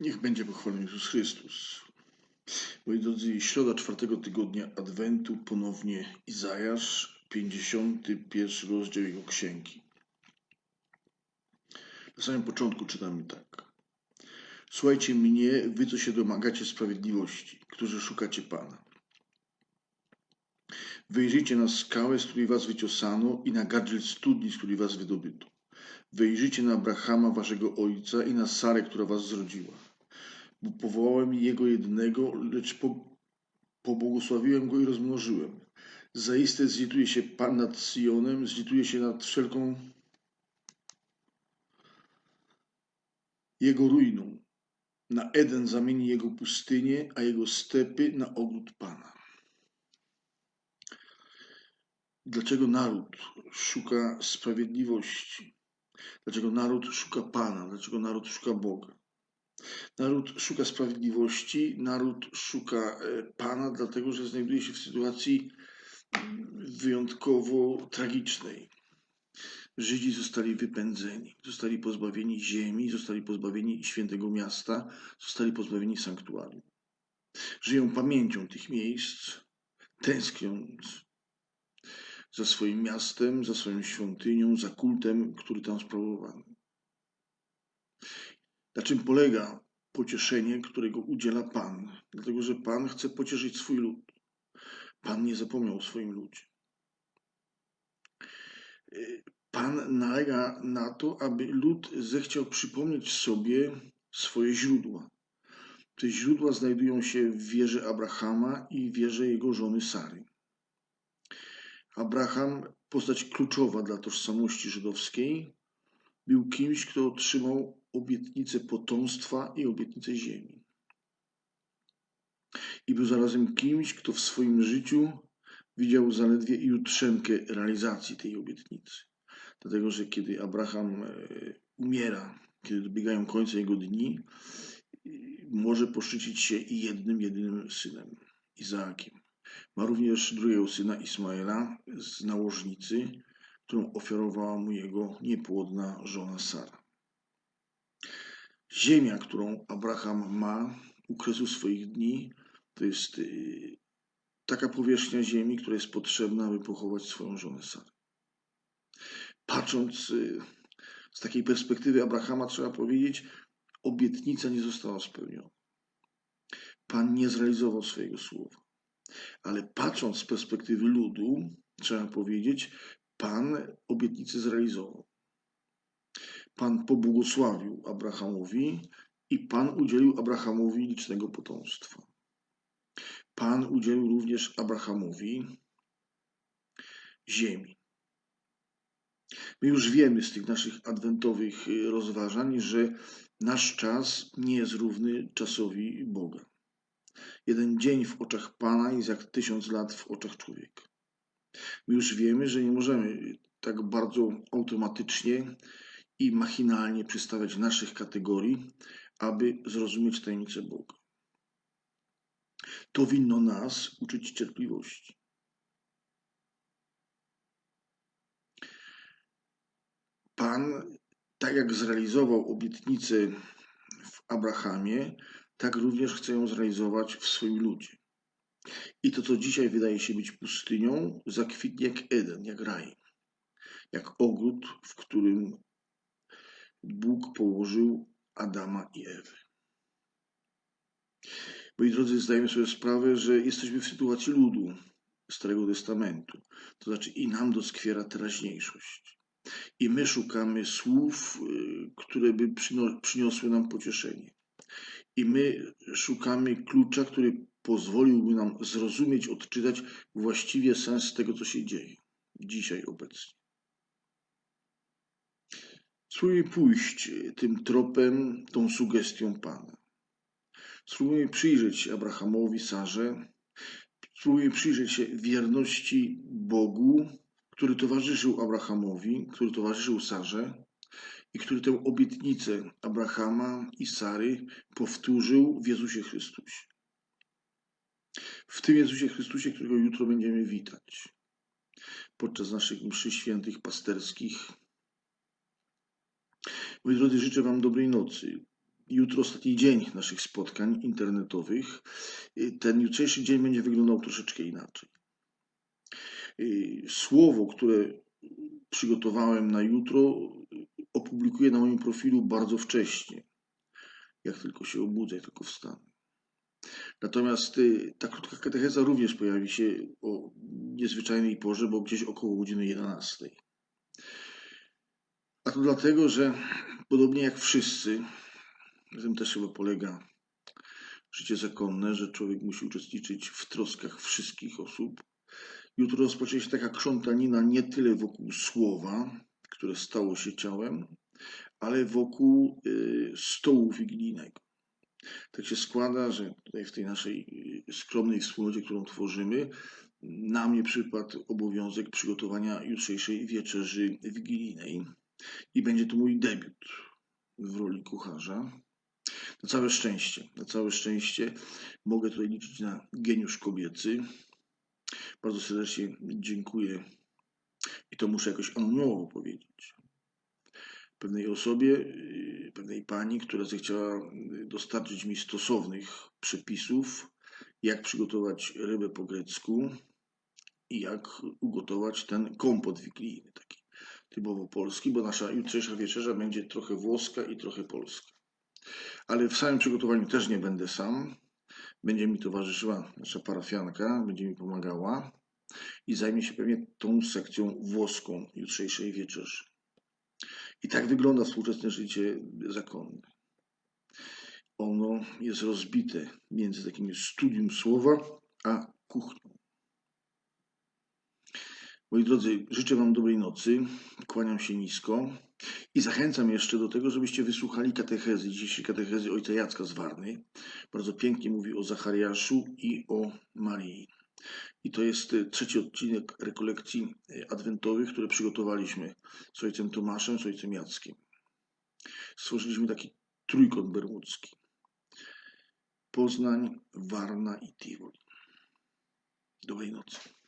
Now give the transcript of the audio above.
Niech będzie pochwalony Jezus Chrystus. Moi drodzy, środa czwartego tygodnia Adwentu, ponownie Izajasz, 51 rozdział jego księgi. Na samym początku czytamy tak. Słuchajcie mnie, wy co się domagacie sprawiedliwości, którzy szukacie Pana. Wyjrzyjcie na skałę, z której was wyciosano i na gadżel studni, z której was wydobyto. Wyjrzyjcie na Abrahama, waszego ojca, i na Sarę, która was zrodziła. Bo powołałem jego jednego, lecz po, pobłogosławiłem go i rozmnożyłem. Zaiste zlituje się Pan nad Sionem, zlituje się nad wszelką jego ruiną. Na Eden zamieni jego pustynię, a jego stepy na ogród Pana. Dlaczego naród szuka sprawiedliwości? Dlaczego naród szuka Pana? Dlaczego naród szuka Boga? Naród szuka sprawiedliwości, naród szuka e, Pana, dlatego że znajduje się w sytuacji wyjątkowo tragicznej. Żydzi zostali wypędzeni, zostali pozbawieni ziemi, zostali pozbawieni świętego miasta, zostali pozbawieni sanktuarium. Żyją pamięcią tych miejsc, tęskniąc za swoim miastem, za swoją świątynią, za kultem, który tam sprawowano. Na czym polega pocieszenie, którego udziela Pan? Dlatego, że Pan chce pocieszyć swój lud. Pan nie zapomniał o swoim ludzie. Pan nalega na to, aby lud zechciał przypomnieć sobie swoje źródła. Te źródła znajdują się w wierze Abrahama i wierze jego żony Sary. Abraham, postać kluczowa dla tożsamości żydowskiej, był kimś, kto otrzymał obietnicę potomstwa i obietnicę ziemi. I był zarazem kimś, kto w swoim życiu widział zaledwie jutrzenkę realizacji tej obietnicy. Dlatego, że kiedy Abraham e, umiera, kiedy dobiegają końca jego dni, może poszczycić się jednym, jedynym synem, Izaakiem. Ma również drugiego syna Ismaela z nałożnicy, którą ofiarowała mu jego niepłodna żona Sara. Ziemia, którą Abraham ma u kresu swoich dni, to jest y, taka powierzchnia ziemi, która jest potrzebna, aby pochować swoją żonę Sarę. Patrząc y, z takiej perspektywy Abrahama, trzeba powiedzieć, obietnica nie została spełniona. Pan nie zrealizował swojego słowa. Ale patrząc z perspektywy ludu, trzeba powiedzieć, Pan obietnicę zrealizował. Pan pobłogosławił Abrahamowi i Pan udzielił Abrahamowi licznego potomstwa. Pan udzielił również Abrahamowi ziemi. My już wiemy z tych naszych adwentowych rozważań, że nasz czas nie jest równy czasowi Boga. Jeden dzień w oczach Pana jest jak tysiąc lat w oczach człowieka. My już wiemy, że nie możemy tak bardzo automatycznie i machinalnie przystawiać naszych kategorii, aby zrozumieć tajemnicę Boga. To winno nas uczyć cierpliwości. Pan, tak jak zrealizował obietnicę w Abrahamie, tak również chce ją zrealizować w swoim ludzie. I to, co dzisiaj wydaje się być pustynią, zakwitnie jak Eden, jak raj, jak ogród, w którym Bóg położył Adama i Ewę. Moi drodzy, zdajemy sobie sprawę, że jesteśmy w sytuacji ludu Starego Testamentu. To znaczy i nam doskwiera teraźniejszość. I my szukamy słów, y, które by przyniosły nam pocieszenie. I my szukamy klucza, który pozwoliłby nam zrozumieć, odczytać właściwie sens tego, co się dzieje dzisiaj obecnie. Spróbujmy pójść tym tropem, tą sugestią Pana. Spróbujmy przyjrzeć się Abrahamowi, Sarze. Spróbujmy przyjrzeć się wierności Bogu, który towarzyszył Abrahamowi, który towarzyszył Sarze i który tę obietnicę Abrahama i Sary powtórzył w Jezusie Chrystusie. W tym Jezusie Chrystusie, którego jutro będziemy witać podczas naszych mszy świętych pasterskich. Moi drodzy, życzę Wam dobrej nocy. jutro ostatni dzień naszych spotkań internetowych. Ten jutrzejszy dzień będzie wyglądał troszeczkę inaczej. Słowo, które przygotowałem na jutro, opublikuję na moim profilu bardzo wcześnie. Jak tylko się obudzę, jak tylko wstanę. Natomiast y, ta krótka katecheza również pojawi się o niezwyczajnej porze, bo gdzieś około godziny 11. A to dlatego, że podobnie jak wszyscy, na tym też chyba polega życie zakonne, że człowiek musi uczestniczyć w troskach wszystkich osób. Jutro rozpocznie się taka krzątanina nie tyle wokół słowa, które stało się ciałem, ale wokół y, stołu wigilijnego. Tak się składa, że tutaj w tej naszej y, skromnej wspólnocie, którą tworzymy, na mnie przypadł obowiązek przygotowania jutrzejszej wieczerzy wigilijnej i będzie to mój debiut w roli kucharza. Na całe szczęście, na całe szczęście mogę tutaj liczyć na geniusz kobiecy. Bardzo serdecznie dziękuję i to muszę jakoś anonimowo powiedzieć. Pewnej osobie, yy, pewnej pani, która zechciała yy, dostarczyć mi stosownych przepisów, jak przygotować rybę po grecku i jak ugotować ten kompot wigilijny, taki typowo polski, bo nasza jutrzejsza wieczerza będzie trochę włoska i trochę polska. Ale w samym przygotowaniu też nie będę sam. Będzie mi towarzyszyła nasza parafianka, będzie mi pomagała i zajmie się pewnie tą sekcją włoską jutrzejszej wieczerzy. I tak wygląda współczesne życie zakonne. Ono jest rozbite między takim studium słowa a kuchnią. Moi drodzy, życzę Wam dobrej nocy, kłaniam się nisko i zachęcam jeszcze do tego, żebyście wysłuchali katechezy, dzisiejszej katechezy ojca Jacka z Warny. Bardzo pięknie mówi o Zachariaszu i o Marii. I to jest y, trzeci odcinek rekolekcji y, adwentowych, które przygotowaliśmy z ojcem Tomaszem, z ojcem Jackiem. Stworzyliśmy taki trójkąt bermudzki. Poznań, Warna i Tirol. Dobrej nocy.